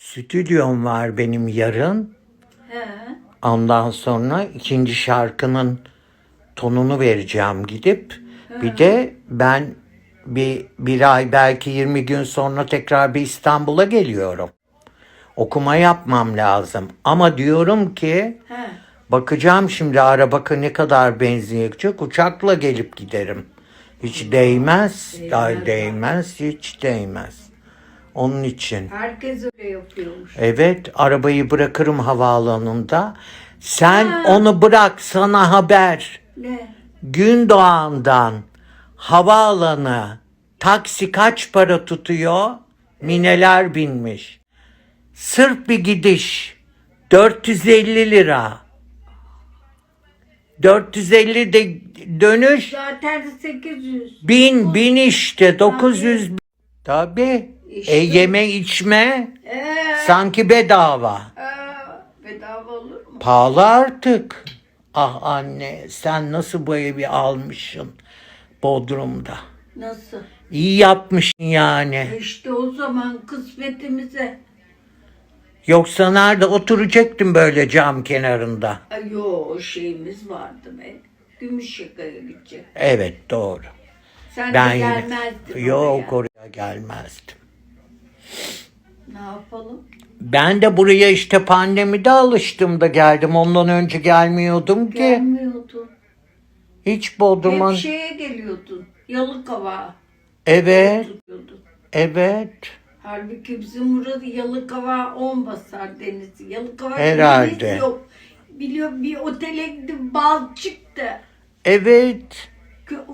Stüdyom var benim yarın. He. Ondan sonra ikinci şarkının tonunu vereceğim gidip. Bir de ben bir, bir ay belki 20 gün sonra tekrar bir İstanbul'a geliyorum. Okuma yapmam lazım. Ama diyorum ki He. bakacağım şimdi araba ne kadar benzin yakacak. Uçakla gelip giderim. Hiç değmez. Ay değmez. Hiç değmez. Onun için. Herkes öyle yapıyormuş. Evet, arabayı bırakırım havaalanında. Sen onu bırak, sana haber. Ne? Gündoğan'dan havaalanı taksi kaç para tutuyor? Mineler binmiş. Sırf bir gidiş 450 lira. 450 de dönüş Zaten 800. bin bin işte 900 bin. Tabii. İşte. E, yeme içme Ee, sanki bedava. ee, bedava olur mu? Pahalı artık. Ah anne sen nasıl bu evi almışsın Bodrum'da. Nasıl? İyi yapmışsın yani. İşte o zaman kısmetimize. Yoksa nerede oturacaktın böyle cam kenarında. Ay, Yo şeyimiz vardı be. Gümüşşaka'ya gidecek. Evet doğru. Sen Ben de gelmezdin yok oraya. oraya gelmezdim. Ne yapalım? Ben de buraya işte pandemide alıştım da geldim. Ondan önce gelmiyordum ki. Gelmiyordun. Hiç Bodrum'a. Hep şeye geliyordun. Yalıkava Evet, tutuyordun. evet. Halbuki bizim burada Yalıkava 10 basar denizi. Yalıkava Herhalde. deniz yok. Biliyor bir otele gittim bal çıktı. Evet. Kö-